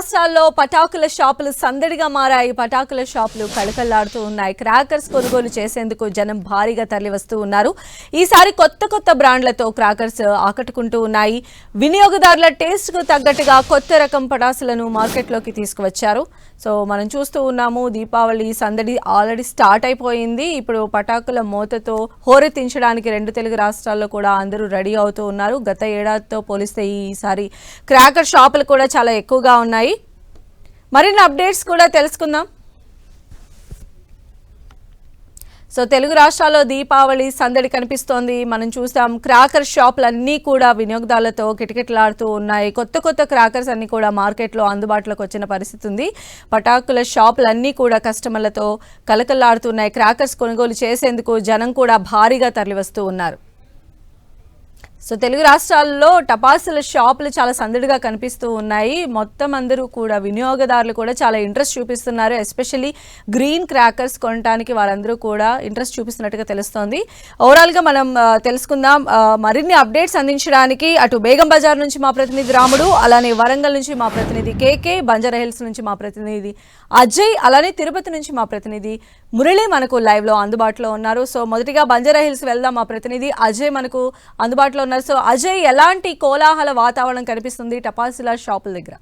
రాష్ట్రాల్లో పటాకుల షాపులు సందడిగా మారాయి. పటాకుల షాపులు కళకళలాడుతూ ఉన్నాయి. క్రాకర్స్ కొనుగోలు చేసేందుకు జనం భారీగా తరలివస్తూ ఉన్నారు. ఈసారి కొత్త కొత్త బ్రాండ్లతో క్రాకర్స్ ఆకట్టుకుంటూ ఉన్నాయి. వినియోగదారుల టేస్ట్కు తగ్గట్టుగా కొత్త రకం పటాసులను మార్కెట్లోకి తీసుకువచ్చారు. సో మనం చూస్తూ ఉన్నాము దీపావళి సందడి ఆల్రెడీ స్టార్ట్ అయిపోయింది. ఇప్పుడు పటాకుల మూతతో హోరెత్తించడానికి రెండు తెలుగు రాష్ట్రాల్లో కూడా అందరూ రెడీ అవుతూ ఉన్నారు. గత ఏడాదితో పోలిస్తే ఈసారి క్రాకర్ షాపులు కూడా చాలా ఎక్కువగా ఉన్నాయి. మరిన్ని అప్డేట్స్ కూడా తెలుసుకుందాం. సో తెలుగు రాష్ట్రాల్లో దీపావళి సందడి కనిపిస్తోంది. మనం చూస్తాం క్రాకర్ షాపులన్నీ కూడా వినియోగదారులతో కిటకిటలాడుతూ ఉన్నాయి. కొత్త కొత్త క్రాకర్స్ అన్ని కూడా మార్కెట్లో అందుబాటులోకి వచ్చిన పరిస్థితి ఉంది. పటాకుల షాపులన్నీ కూడా కస్టమర్లతో కలకలాడుతున్నాయి క్రాకర్స్ కొనుగోలు చేసేందుకు జనం కూడా భారీగా తరలివస్తూ ఉన్నారు. సో తెలుగు రాష్ట్రాల్లో టపాసుల షాపులు చాలా సందడిగా కనిపిస్తూ ఉన్నాయి. మొత్తం అందరూ కూడా వినియోగదారులు కూడా చాలా ఇంట్రెస్ట్ చూపిస్తున్నారు. ఎస్పెషల్లీ గ్రీన్ క్రాకర్స్ కొనడానికి వారందరూ కూడా ఇంట్రెస్ట్ చూపిస్తున్నట్టుగా తెలుస్తోంది. ఓవరాల్గా మనం తెలుసుకుందాం. మరిన్ని అప్డేట్స్ అందించడానికి అటు బేగం బజార్ నుంచి మా ప్రతినిధి రాముడు అలానే వరంగల్ నుంచి మా ప్రతినిధి కేకే బంజారాహిల్స్ నుంచి మా ప్రతినిధి అజయ్ అలానే తిరుపతి నుంచి మా ప్రతినిధి మురళి మనకు లైవ్లో అందుబాటులో ఉన్నారు. సో మొదటిగా బంజారాహిల్స్ వెళ్దాం. మా ప్రతినిధి అజయ్ మనకు అందుబాటులో ఉన్నారు. సో అజయ్ ఎలాంటి కోలాహల వాతావరణం కనిపిస్తుంది టపాసుల షాపుల దగ్గర?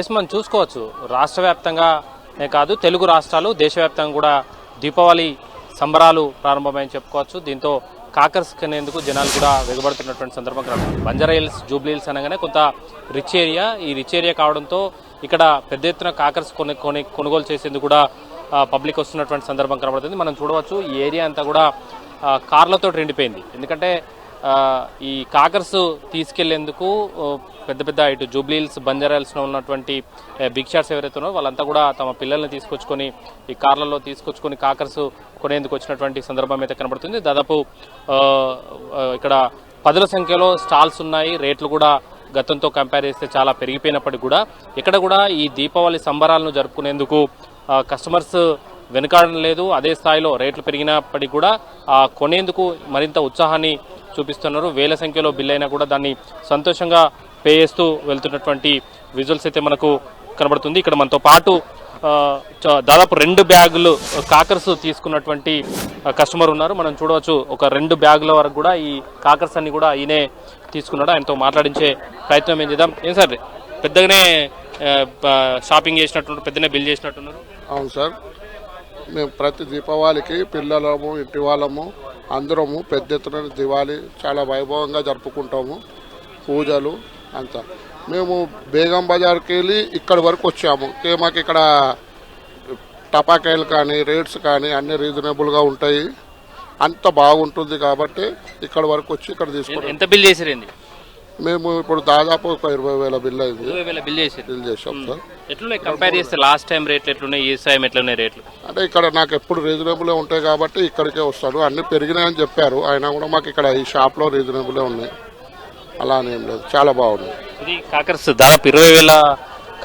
ఎస్ మనం చూసుకోవచ్చు. రాష్ట్ర వ్యాప్తంగానే కాదు తెలుగు రాష్ట్రాలు దేశవ్యాప్తంగా కూడా దీపావళి సంబరాలు ప్రారంభమైంది చెప్పుకోవచ్చు. దీంతో కాకర్స్ కనేందుకు జనాలు కూడా వెగబడుతున్నటువంటి సందర్భం కనబడుతుంది బంజారా హిల్స్ జూబ్లీ హిల్స్ అనగానే కొంత రిచ్ ఏరియా. ఈ రిచ్ ఏరియా కావడంతో ఇక్కడ పెద్ద ఎత్తున కాకర్స్ కొని కొనుగోలు చేసేందుకు కూడా పబ్లిక్ వస్తున్నటువంటి సందర్భం కనబడుతుంది. మనం చూడవచ్చు ఈ ఏరియా అంతా కూడా కార్లతో నిండిపోయింది. ఎందుకంటే ఈ కాకర్స్ తీసుకెళ్ళేందుకు పెద్ద పెద్ద ఇటు జూబ్లీల్స్ బంజారాల్స్లో ఉన్నటువంటి బిగ్ షాట్స్ ఎవరైతే ఉన్నారో వాళ్ళంతా కూడా తమ పిల్లల్ని తీసుకొచ్చుకొని ఈ కార్లలో తీసుకొచ్చుకొని కాకర్స్ కొనేందుకు వచ్చినటువంటి సందర్భం అయితే కనబడుతుంది. దాదాపు ఇక్కడ పదుల సంఖ్యలో స్టాల్స్ ఉన్నాయి. రేట్లు కూడా గతంతో కంపేర్ చేస్తే చాలా పెరిగిపోయినప్పటికీ కూడా ఇక్కడ కూడా ఈ దీపావళి సంబరాలను జరుపుకునేందుకు కస్టమర్స్ వెనుకాడడం లేదు. అదే స్థాయిలో రేట్లు పెరిగినప్పటికీ కూడా కొనేందుకు మరింత ఉత్సాహాన్ని చూపిస్తున్నారు. వేల సంఖ్యలో బిల్ అయినా కూడా దాన్ని సంతోషంగా పే చేస్తూ వెళ్తున్నటువంటి విజువల్స్ అయితే మనకు కనబడుతుంది. ఇక్కడ మనతో పాటు దాదాపు రెండు బ్యాగులు కాకర్స్ తీసుకున్నటువంటి కస్టమర్ ఉన్నారు. మనం చూడవచ్చు ఒక రెండు బ్యాగుల వరకు కూడా ఈ కాకర్స్ అన్ని కూడా ఈయనే తీసుకున్నాడు. ఆయనతో మాట్లాడించే ప్రయత్నం ఏం చేద్దాం. ఏం సార్? పెద్దగానే షాపింగ్ చేసినట్టు పెద్దనే బిల్ చేసినట్టున్నారు. అవును సార్. మేము ప్రతి దీపావళికి పిల్లలము ఇంటి వాళ్ళము అందరము పెద్ద ఎత్తున దివాళి చాలా వైభవంగా జరుపుకుంటాము. పూజలు అంతా. మేము బేగం బజార్కి వెళ్ళి ఇక్కడి వరకు వచ్చాము. మాకు ఇక్కడ టపాకాయలు కానీ రేట్స్ కానీ అన్ని రీజనబుల్గా ఉంటాయి. అంత బాగుంటుంది కాబట్టి ఇక్కడ వరకు వచ్చి ఇక్కడ తీసుకుంటాం ఎంత బిల్ చేసిరండి మేము ఇప్పుడు దాదాపు ఒక ఇరవై వేల బిల్ అయింది. బిల్ చేసాం సార్. ఎట్లున్నాయి? కంపేర్ చేస్తే లాస్ట్ టైం రేట్లు ఎట్లున్నాయి? ఈ టైం ఎట్లున్నాయి రేట్లు అంటే ఇక్కడ నాకు ఎప్పుడు రీజనబుల్ ఉంటాయి కాబట్టి ఇక్కడికే వస్తాను. అన్ని పెరిగినాయని చెప్పారు. అయినా కూడా మాకు ఇక్కడ ఈ షాప్లో రీజనబులే ఉన్నాయి. అలా ఏం లేదు. చాలా బాగుంది ఇది కాకర్స్. దాదాపు ఇరవై వేల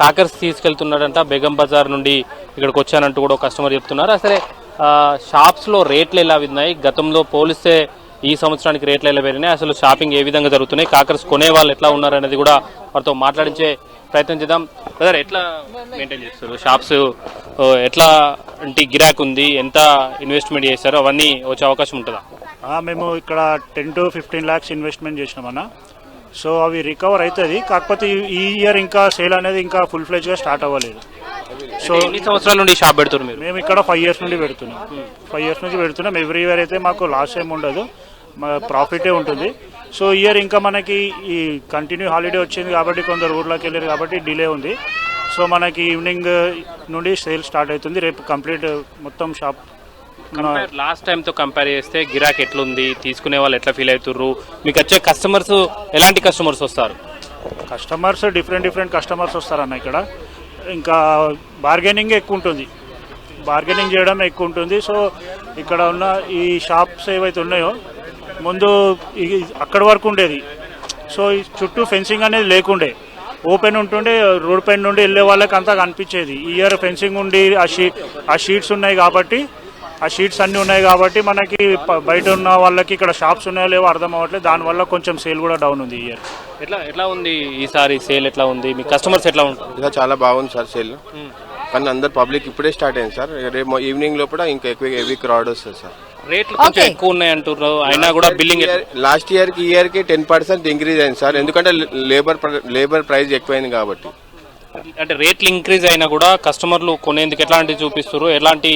కాకర్స్ తీసుకెళ్తున్నాడంట బేగం బజార్ నుండి ఇక్కడికి వచ్చానంటూ కూడా కస్టమర్ చెప్తున్నారు. అసలే ఆ, షాప్స్లో రేట్లు ఎలా ఉన్నాయి గతంలో పోలిస్తే ఈ సంవత్సరానికి రేట్లు ఎలా పెరిగినాయి? అసలు షాపింగ్ ఏ విధంగా జరుగుతున్నాయి? కాకర్స్ కొనే వాళ్ళు ఎట్లా ఉన్నారు అనేది కూడా వారితో మాట్లాడించే ప్రయత్నం చేద్దాం. బ్రదర్ ఎట్లా మెయింటైన్ చేస్తారు? షాప్స్ ఎట్లా అంటే గిరాక్ ఉంది ఎంత ఇన్వెస్ట్మెంట్ చేశారో అవన్నీ వచ్చే అవకాశం ఉంటుందా? మేము ఇక్కడ ten to fifteen lakhs investment చేసినామన్న so అవి రికవర్ అవుతుంది కాకపోతే ఈ- ఇయర్ ఇంకా సేల్ అనేది ఇంకా ఫుల్ ఫ్లెజ్గా స్టార్ట్ అవ్వలేదు. సో ఎన్ని సంవత్సరాల నుండి షాప్ పెడుతున్నారు మీరు? మేము ఇక్కడ ఫైవ్ ఇయర్స్ నుండి పెడుతున్నాం. ఫైవ్ ఇయర్స్ నుంచి పెడుతున్నాం. ఎవ్రీ ఇయర్ అయితే మాకు లాస్ ఏం ఉండదు. మా ప్రాఫిటే ఉంటుంది. సో ఇయర్ ఇంకా మనకి ఈ కంటిన్యూ హాలిడే వచ్చింది కాబట్టి కొందరు ఊర్లోకి వెళ్ళారు కాబట్టి డిలే ఉంది. సో మనకి ఈవినింగ్ నుండి సేల్ స్టార్ట్ అవుతుంది. రేపు కంప్లీట్ మొత్తం షాప్ లాస్ట్ టైం తో కంపేర్ చేస్తే గిరాక్ ఎట్లుంది? తీసుకునే వాళ్ళు ఎట్లా ఫీల్ అవుతుర్రు? మీకు వచ్చే కస్టమర్స్ ఎలాంటి కస్టమర్స్ వస్తారు? కస్టమర్స్ డిఫరెంట్ డిఫరెంట్ కస్టమర్స్ వస్తారన్న ఇక్కడ. ఇంకా బార్గెనింగ్ ఎక్కువ ఉంటుంది. బార్గెనింగ్ చేయడం ఎక్కువ ఉంటుంది. సో ఇక్కడ ఉన్న ఈ షాప్స్ ఏవైతే ఉన్నాయో ముందు అక్కడి వరకు ఉండేది. సో ఈ చుట్టూ ఫెన్సింగ్ అనేది లేకుండే. ఓపెన్ ఉంటుండే రోడ్ పైన నుండి వెళ్ళే వాళ్ళకి అంతా కనిపించేది. ఈ ఇయర్ ఫెన్సింగ్ ఉండి ఆ షీ ఆ షీట్స్ ఉన్నాయి కాబట్టి ఆ షీట్స్ అన్నీ ఉన్నాయి కాబట్టి మనకి బయట ఉన్న వాళ్ళకి ఇక్కడ షాప్స్ ఉన్నాయో లేవో అర్థం అవ్వట్లేదు. దానివల్ల కొంచెం సేల్ కూడా డౌన్ ఉంది ఈ ఇయర్. ఎట్లా ఎట్లా ఉంది ఈసారి సేల్ ఎట్లా ఉంది? మీ కస్టమర్స్ ఎట్లా ఉంటారు ఇంకా చాలా బాగుంది సార్ సేల్. కానీ అందరు పబ్లిక్ ఇప్పుడే స్టార్ట్ అయింది సార్. రేపు ఈవినింగ్ లోపల ఇంకా ఎక్కువ హెవీ క్రౌడ్ వస్తుంది సార్. రేట్లు కొంచెం Okay. ఎక్కువ ఉన్నాయి అంటున్నారు అయినా కూడా బిల్లింగ్ లాస్ట్ ఇయర్కి ఇయర్కి టెన్ పర్సెంట్ ఇంక్రీజ్ అయింది సార్. ఎందుకంటే లేబర్ లేబర్ ప్రైస్ ఎక్కువైంది కాబట్టి. అంటే రేట్లు ఇంక్రీజ్ అయినా కూడా కస్టమర్లు కొనేందుకు ఎట్లాంటివి చూపిస్తారు ఎలాంటి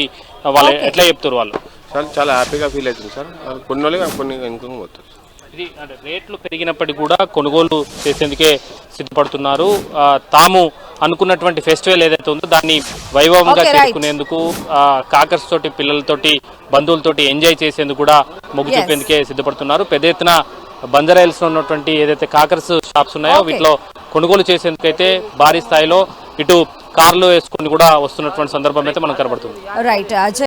వాళ్ళు ఎట్లా చెప్తారు వాళ్ళు? సార్ చాలా హ్యాపీగా ఫీల్ అవుతుంది సార్. కొన్ని వాళ్ళు కొన్ని ఇంకొక పోతారు. ఇది అంటే రేట్లు పెరిగినప్పటికీ కూడా కొనుగోలు చేసేందుకే సిద్ధపడుతున్నారు. ఆ, తాము అనుకున్నటువంటి ఫెస్టివల్ ఏదైతే ఉందో దాన్ని వైభవంగా. చేసుకునేందుకు ఆ, కాకర్స్ తోటి పిల్లలతోటి బంధువులతోటి ఎంజాయ్ చేసేందుకు కూడా మొగ్గు. చూపేందుకే సిద్ధపడుతున్నారు పెద్ద ఎత్తున బంజారాయిల్స్లో ఉన్నటువంటి ఏదైతే కాకర్స్ షాప్స్ ఉన్నాయో. వీటిలో కొనుగోలు చేసేందుకైతే భారీ స్థాయిలో ఇటు కార్లు వేసుకొని కూడా వస్తున్నటువంటి సందర్భం అయితే మనకు కనబడుతుంది రైట్